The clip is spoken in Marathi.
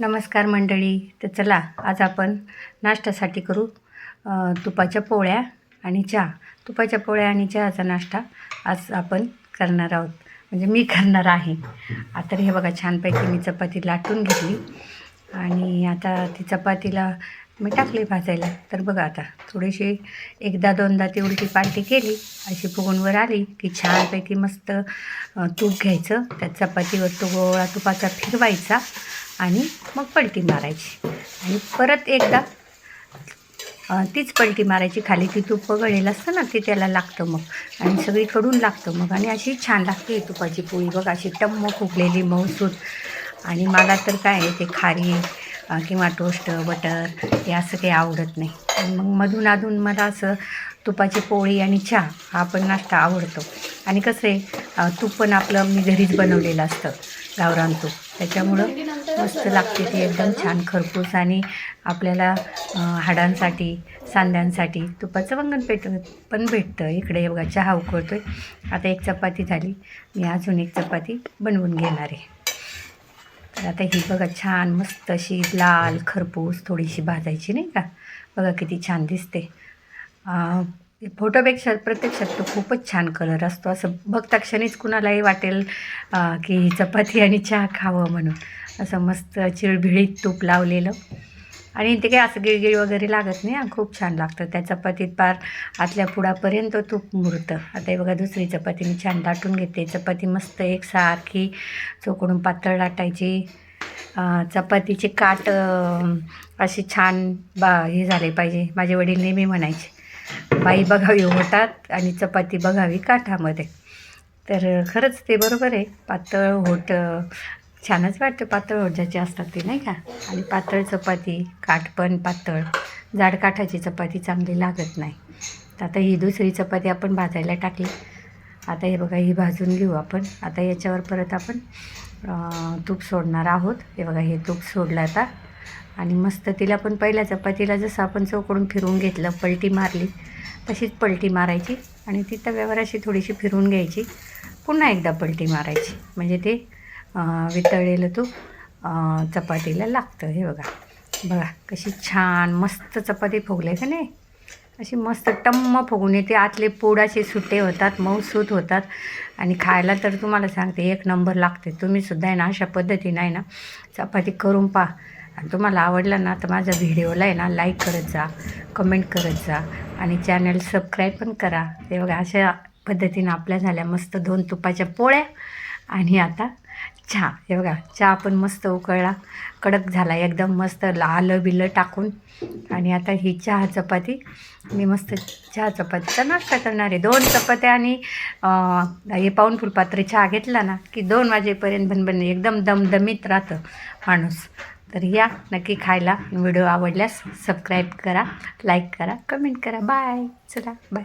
नमस्कार मंडळी. तर चला आज आपण नाश्त्यासाठी करू तुपाच्या पोळ्या आणि चहा. तुपाच्या पोळ्या आणि चहाचा नाश्ता आज आपण करणार आहोत. म्हणजे मी करणार आहे. आता हे बघा छानपैकी मी चपाती लाटून घेतली आणि आता ती चपातीला मी टाकली भाजायला. तर बघा आता थोडीशी एकदा दोनदा ती उलटी पालटी केली. अशी फुगूनवर आली की छानपैकी मस्त तूप घ्यायचं. त्या चपातीवर तो गोळा तुपाचा फिरवायचा. आणि मग पलटी मारायची. आणि परत एकदा तीच पलटी मारायची. खाली ती तूप गळेल असतं ना ते त्याला लागतं मग. आणि सगळी कडून लागतं मग. आणि अशी छान लागते तुपाची पोळी. बघ अशी टम्म फुकलेली मऊसूत आणि मला तर काय आहे ते खारी किंवा टोस्ट बटर हे असं काही आवडत नाही. मग मधून अधून मला असं तुपाची पोळी आणि चहा हा पण नाश्ता आवडतो. आणि कसं आहे तूप पण आपलं मी घरीच बनवलेलं असतं गावरान तूप. त्याच्यामुळं मस्त लागते ती एकदम छान खरपूस आणि आपल्याला हाडांसाठी सांध्यांसाठी. तुपाचं वंगण पेट पण भेटतं. इकडे बघा चहा उकळतो आहे आता एक चपाती झाली. मी अजून एक चपाती बनवून घेणार आहे. तर आता ही बघा छान मस्त अशी लाल खरपूस थोडीशी भाजायची नाही का? बघा किती छान दिसते. फोटोपेक्षा प्रत्यक्षात तो खूपच छान कलर असतो. असं बघता क्षणीच कुणालाही वाटेल की चपाती आणि चहा खावं म्हणून. असं मस्त चिळभिळीत तूप लावलेलं. आणि ते काही असं गिळगिळ वगैरे लागत नाही खूप छान लागतं. त्या चपातीत पार आतल्या पुडापर्यंत तूप मुरतं. आता हे बघा दुसरी चपाती मी छान लाटून घेते. चपाती मस्त एक सारखी चोकडून पातळ लाटायची. चपातीचे काट असे छान बा हे झाले पाहिजे. माझे वडील नेहमी म्हणायचे बाई बघावी होतात आणि चपाती बघावी काठामध्ये. तर खरंच ते बरोबर आहे. पातळ होट छानच वाटतं पातळ होट असतात ते नाही का? आणि पातळ चपाती काठ पण पातळ. जाड काठाची चपाती चांगली लागत नाही. तर आता ही दुसरी चपाती आपण भाजायला टाकली. आता हे बघा ही भाजून घेऊ आपण. आता याच्यावर परत आपण तूप सोडणार आहोत. हे बघा हे तूप सोडलं आता. आणि मस्त तिला पण पहिल्या चपातीला जसं आपण चौकडून फिरवून घेतलं पलटी मारली तशीच पलटी मारायची. आणि ती तव्यावर अशी थोडीशी फिरवून घ्यायची. पुन्हा एकदा पलटी मारायची. म्हणजे ते वितळलेलं तूप चपातीला लागतं. हे बघा. बघा कशी छान मस्त चपाती फुगले का नाही? अशी मस्त टम्म फुगून येते. आतले पोड असे सुटे होतात मऊसूत होतात. आणि खायला तर तुम्हाला सांगते एक नंबर लागते. तुम्हीसुद्धा आहे ना अशा पद्धतीनं आहे ना चपाती करून पहा. आणि तुम्हाला आवडलं ना तर माझा व्हिडिओला आहे ना लाईक करत जा कमेंट करत जा. आणि चॅनल सबस्क्राईब पण करा. ते बघा अशा पद्धतीनं आपल्या झाल्या मस्त दोन तुपाच्या पोळ्या. आणि आता चहा. हे बघा चहा पण मस्त उकळला. कडक झाला एकदम मस्त लाल बिलं टाकून. आणि आता ही चहा चपाती. मी मस्त चहा चपातीचा नाश्ता करणार आहे. दोन चपात्या आणि हे पाऊन फुलपात्र चहा घेतला ना की दोन वाजेपर्यंत बनबन एकदम दमदमीत राहतं माणूस. तर या नक्की खायला. व्हिडिओ आवडल्यास सबस्क्राईब करा लाईक करा कमेंट करा. बाय चला बाय